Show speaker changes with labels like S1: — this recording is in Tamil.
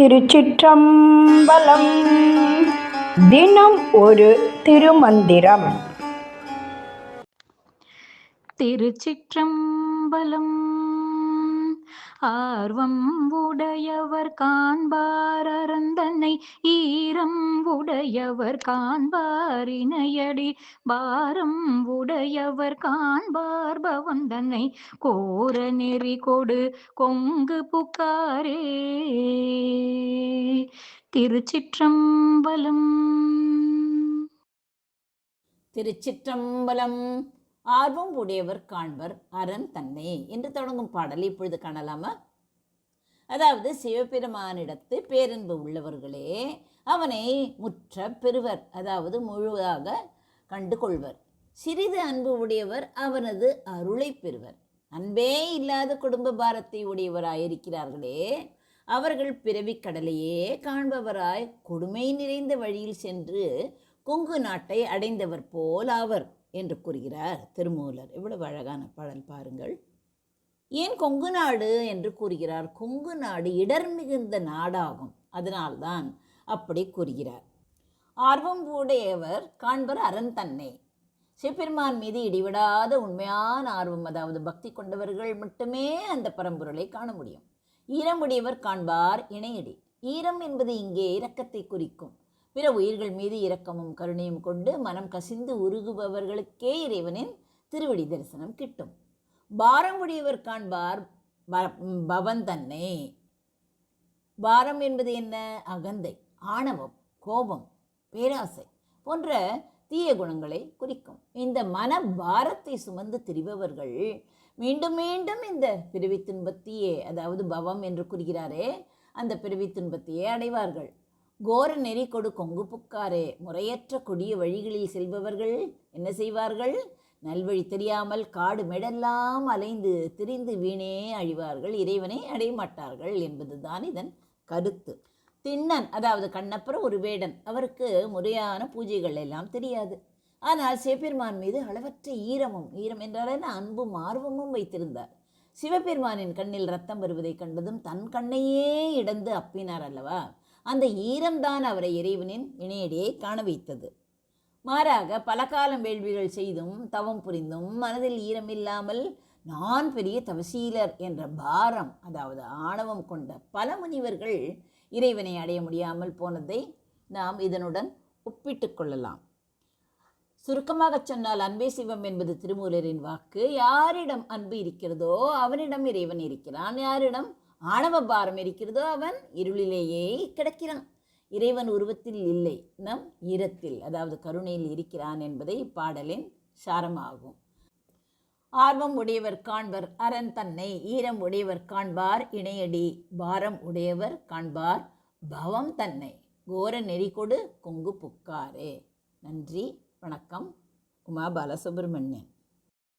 S1: திருச்சிற்றம்பலம். தினம் ஒரு திருமந்திரம்.
S2: திருச்சிற்றம்பலம். ஆர்வம் உடையவர் காண்பார் அறந்தன்னை ஈரம் உடையவர் காண்பார் இணையடி பாரம் உடையவர் காண்பார் பவந்தன்னை கோர நெறி கொடு கொங்கு புக்காரே. திருச்சிற்றம்பலம்.
S3: திருச்சிற்றம்பலம். ஆர்வம் உடையவர் காண்பர் அரண் தன்னை என்று தொடங்கும் பாடல் இப்பொழுது காணலாமா? அதாவது சிவபெருமானிடத்து பேரன்பு உள்ளவர்களே அவனை முற்ற பெறுவர் அதாவது முழுவதாக கண்டு கொள்வர் சிறிது அன்பு உடையவர் அவனது அருளை பெறுவர். அன்பே இல்லாத குடும்ப பாரத்தை உடையவராயிருக்கிறார்களே அவர்கள் பிறவிக் கடலையே காண்பவராய் கொடுமை நிறைந்த வழியில் சென்று கொங்கு நாட்டை அடைந்தவர் போல் ஆவர். என்று கூறுகிறார் திருமூலர். இவ்வளவு அழகான பாடல் பாருங்கள். ஏன் கொங்கு நாடு என்று கூறுகிறார். கொங்கு நாடு இடர் மிகுந்த நாடாகும். அதனால்தான் அப்படி கூறுகிறார். ஆர்வம் உடையவர் காண்பர் அரண் தன்னை. சிவபெருமான் மீது இடிவிடாத உண்மையான ஆர்வம் அதாவது பக்தி கொண்டவர்கள் மட்டுமே அந்த பரம்பொருளை காண முடியும். ஈரமுடையவர் காண்பார் இணையடி. ஈரம் என்பது இங்கே இரக்கத்தை குறிக்கும். பிற உயிர்கள் மீது இரக்கமும் கருணையும் கொண்டு மனம் கசிந்து உருகுபவர்களுக்கே இறைவனின் திருவடி தரிசனம் கிட்டும். பாரமுடையவர் காண்பார் பவன் தன்னை. பாரம் என்பது என்ன? அகந்தை ஆணவம் கோபம் பேராசை போன்ற தீய குணங்களை குறிக்கும். இந்த மன பாரத்தை சுமந்து திரிபவர்கள் மீண்டும் மீண்டும் இந்த பிறவி துன்பத்தையே அதாவது பவம் என்று கூறுகிறாரே அந்த பிறவி துன்பத்தையே அடைவார்கள். கோர நெறி கொடு கொங்கு புக்காரே. முறையற்ற கொடிய வழிகளில் செல்பவர்கள் என்ன செய்வார்கள்? நல்வழி தெரியாமல் காடு மெடெல்லாம் அலைந்து திரிந்து வீணே அழிவார்கள். இறைவனை அடைய மாட்டார்கள் என்பதுதான் இதன் கருத்து. திண்ணன் அதாவது கண்ணப்புறம் ஒரு வேடன். அவருக்கு முறையான பூஜைகள் எல்லாம் தெரியாது. ஆனால் சிவபெருமான் மீது அளவற்ற ஈரமும் ஈரம் என்றால் என்ன? அன்பும் ஆர்வமும் வைத்திருந்தார். சிவபெருமானின் கண்ணில் ரத்தம் வருவதைக் கண்டதும் தன் கண்ணையே இடந்து அப்பினார் அல்லவா? அந்த ஈரம்தான் அவரை இறைவனின் இணையடியை காண வைத்தது. மாறாக பல காலம் வேள்விகள் செய்தும் தவம் புரிந்தும் மனதில் ஈரமில்லாமல் நான் பெரிய தவசீலர் என்ற பாரம் அதாவது ஆணவம் கொண்ட பல முனிவர்கள் இறைவனை அடைய முடியாமல் போனதை நாம் இதனுடன் ஒப்பிட்டு கொள்ளலாம். சுருக்கமாகச் சொன்னால் அன்பே சிவம் என்பது திருமூலரின் வாக்கு. யாரிடம் அன்பு இருக்கிறதோ அவனிடம் இறைவன் இருக்கிறான். யாரிடம் ஆணவ பாரம் இருக்கிறதோ அவன் இருளிலேயே கிடக்கிறான். இறைவன் உருவத்தில் இல்லை நம் ஈரத்தில் அதாவது கருணையில் இருக்கிறான் என்பதை இப்பாடலின் சாரமாகும். ஆர்வம் உடையவர் காண்பர் அரண் தன்னை ஈரம் உடையவர் காண்பார் இணையடி பாரம் உடையவர் காண்பார் பவம் தன்னை. கோர நெறிகொடு கொங்கு புக்காரே. நன்றி வணக்கம் உமா பாலசுப்ரமணியன்.